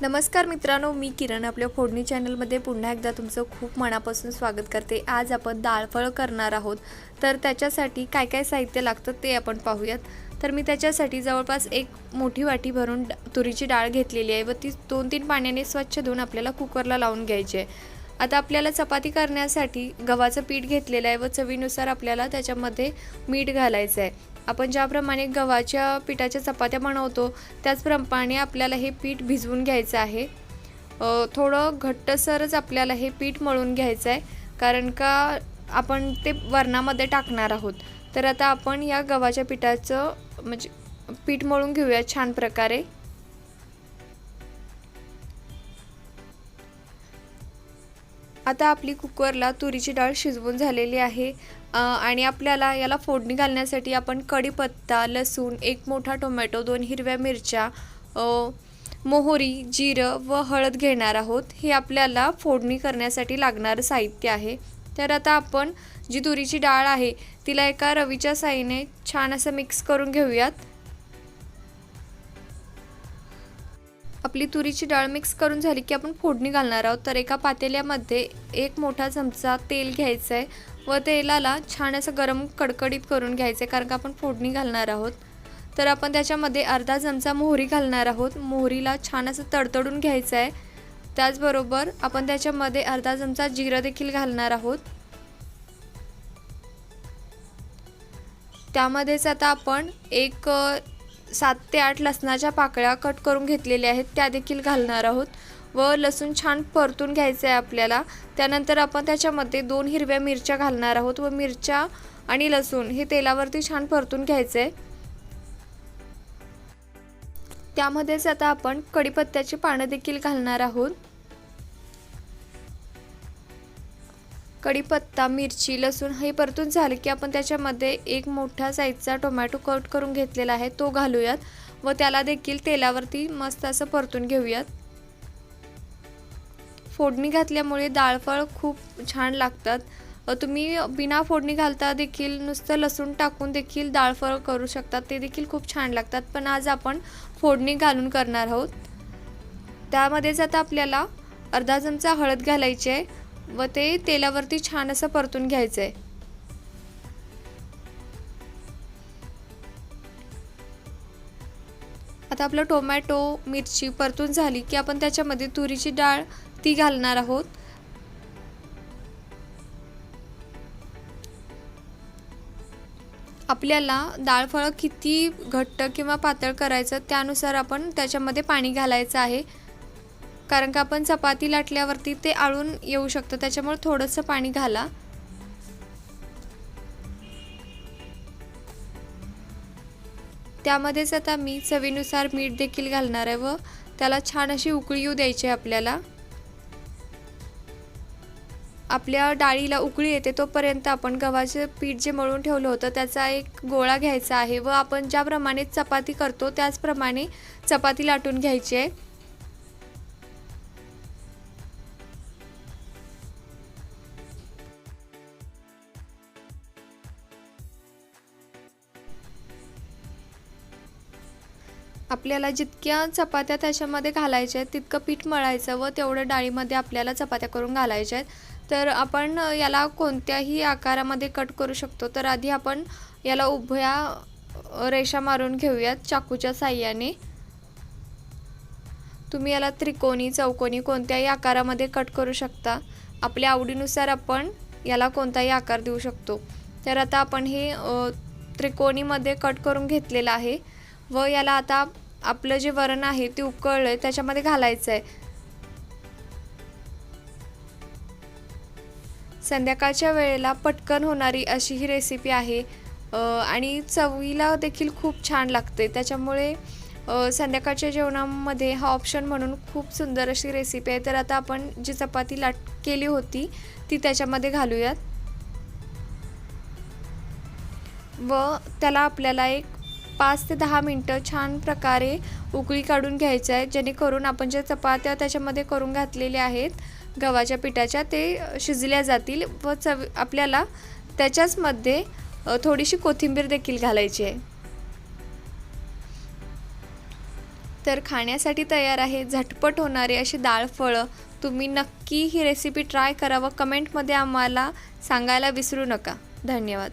नमस्कार मित्रांनो मी किरण आपल्या फोडणी चॅनलमध्ये पुन्हा एकदा तुमचं खूप मनापासून स्वागत करते. आज आपण डाळफळ करणार आहोत. तर त्याच्यासाठी काय काय साहित्य लागतं ते आपण पाहूयात. तर मी त्याच्यासाठी जवळपास एक मोठी वाटी भरून तुरीची डाळ घेतलेली आहे व ती दोन तीन पाण्याने स्वच्छ धुवून आपल्याला कुकरला लावून घ्यायची आहे. आता आपल्याला चपाती करण्यासाठी गव्हाचं पीठ घेतलेलं आहे व चवीनुसार आपल्याला त्याच्यामध्ये मीठ घालायचं आहे. आपण ज्याप्रमाणे गव्हाच्या पिठाच्या चपात्या बनवतो त्याचप्रमाणे आपल्याला हे पीठ भिजवून घ्यायचं आहे. थोडं घट्टसरच आपल्याला हे पीठ मळून घ्यायचं आहे कारण का आपण ते वरणामध्ये टाकणार आहोत. तर आता आपण या गव्हाच्या पिठाचं म्हणजे पीठ मळून घेऊया छान प्रकारे. आता आपली कुकरला तुरीची डाळ शिजवून झालेली आहे. आणि आपल्याला याला फोडणी घालण्यासाठी आपण कढीपत्ता लसूण एक मोठा टोमॅटो दोन हिरव्या मिरच्या मोहरी जिरं व हळद घेणार आहोत. हे आपल्याला फोडणी करण्यासाठी लागणारं साहित्य आहे. तर आता आपण जी तुरीची डाळ आहे तिला एका रवीच्या साईने छान असं मिक्स करून घेऊयात. आपली तुरीची डाळ मिक्स करून झाली की आपण फोडणी घालणार आहोत. तर एका पातेल्यामध्ये एक मोठा चमचा तेल घ्यायचं आहे व तेलाला छान असं गरम कडकडीत करून घ्यायचं आहे कारण का आपण फोडणी घालणार आहोत. तर आपण त्याच्यामध्ये अर्धा चमचा मोहरी घालणार आहोत. मोहरीला छान असं तडतडून घ्यायचं आहे त्याचबरोबर आपण त्याच्यामध्ये अर्धा चमचा जिरं देखील घालणार आहोत. त्यामध्येच आता आपण एक सात ते आठ लसणाच्या पाकळ्या कट करून घेतलेल्या आहेत त्या देखील घालणार आहोत. व लसूण छान परतून घ्यायचं आहे आपल्याला. त्यानंतर आपण त्याच्यामध्ये दोन हिरव्या मिरच्या घालणार आहोत व मिरच्या आणि लसूण हे तेलावरती छान परतून घ्यायचं आहे त्यामध्येच आता आपण कढीपत्त्याची पानं देखील घालणार आहोत. कढीपत्ता मिरची लसूण हे परतून झाले की आपण त्याच्यामध्ये एक मोठा साईजचा टोमॅटो कट करून घेतलेला आहे तो घालूयात व त्याला देखील तेलावरती मस्त असं परतून घेऊयात. फोडणी घातल्यामुळे डाळफळ खूप छान लागतात. तुम्ही बिना फोडणी घालता देखील नुसतं लसूण टाकून देखील डाळफळ करू शकतात ते देखील खूप छान लागतात. पण आज आपण फोडणी घालून करणार आहोत. त्यामध्येच आता आपल्याला अर्धा चमचा हळद घालायची आहे. व ते तेलावरती छान असं परतून घ्यायचं आहे आता आपलं टोमॅटो मिरची परतून झाली की आपण त्याच्यामध्ये तुरीची डाळ ती घालणार आहोत. आपल्याला डाळफळं किती घट्ट किंवा पातळ करायचं त्यानुसार आपण त्याच्यामध्ये पाणी घालायचं आहे. कारण का आपण चपाती लाटल्यावरती ते आळून येऊ शकतं त्याच्यामुळे थोडंसं पाणी घाला. त्यामध्येच आता मी चवीनुसार मीठ देखील घालणार आहे व त्याला छान अशी उकळी येऊ द्यायची आहे आपल्याला. आपल्या डाळीला उकळी येते तोपर्यंत आपण गव्हाचं पीठ जे मळून ठेवलं होतं त्याचा एक गोळा घ्यायचा आहे व आपण ज्याप्रमाणे चपाती करतो त्याचप्रमाणे चपाती लाटून घ्यायची आहे. आपल्याला जितक्या चपात्या त्याच्यामध्ये घालायच्या आहेत तितकं पीठ मळायचं व तेवढं डाळीमध्ये आपल्याला चपात्या करून घालायच्या आहेत. तर आपण याला कोणत्याही आकारामध्ये कट करू शकतो. तर आधी आपण याला उभ्या रेषा मारून घेऊयात चाकूच्या साह्याने. तुम्ही याला त्रिकोणी चौकोनी कोणत्याही आकारामध्ये कट करू शकता. आपल्या आवडीनुसार आपण याला कोणताही आकार देऊ शकतो. तर आता आपण हे त्रिकोणीमध्ये कट करून घेतलेलं आहे. व याला आता आपलं जे वरण आहे ते उकळलं आहे त्याच्यामध्ये घालायचं आहे संध्याकाळच्या वेळेला पटकन होणारी अशी ही रेसिपी आहे. आणि चवीला देखील खूप छान लागते. त्याच्यामुळे संध्याकाळच्या जेवणामध्ये हा ऑप्शन म्हणून खूप सुंदर अशी रेसिपी आहे. तर आता आपण जी चपाती लाट केली होती ती त्याच्यामध्ये घालूयात. व त्याला आपल्याला एक पाच ते दहा मिनटं छान प्रकारे उकळी काढून घ्यायचं आहे. जेणेकरून आपण ज्या चपात्या त्याच्यामध्ये करून घातलेल्या आहेत गव्हाच्या पिठाच्या ते शिजल्या जातील व चव आपल्याला त्याच्याचमध्ये थोडीशी कोथिंबीर देखील घालायची आहे. तर खाण्यासाठी तयार आहे झटपट होणारे अशी डाळ फळं. तुम्ही नक्की ही रेसिपी ट्राय करा व कमेंटमध्ये आम्हाला सांगायला विसरू नका. धन्यवाद.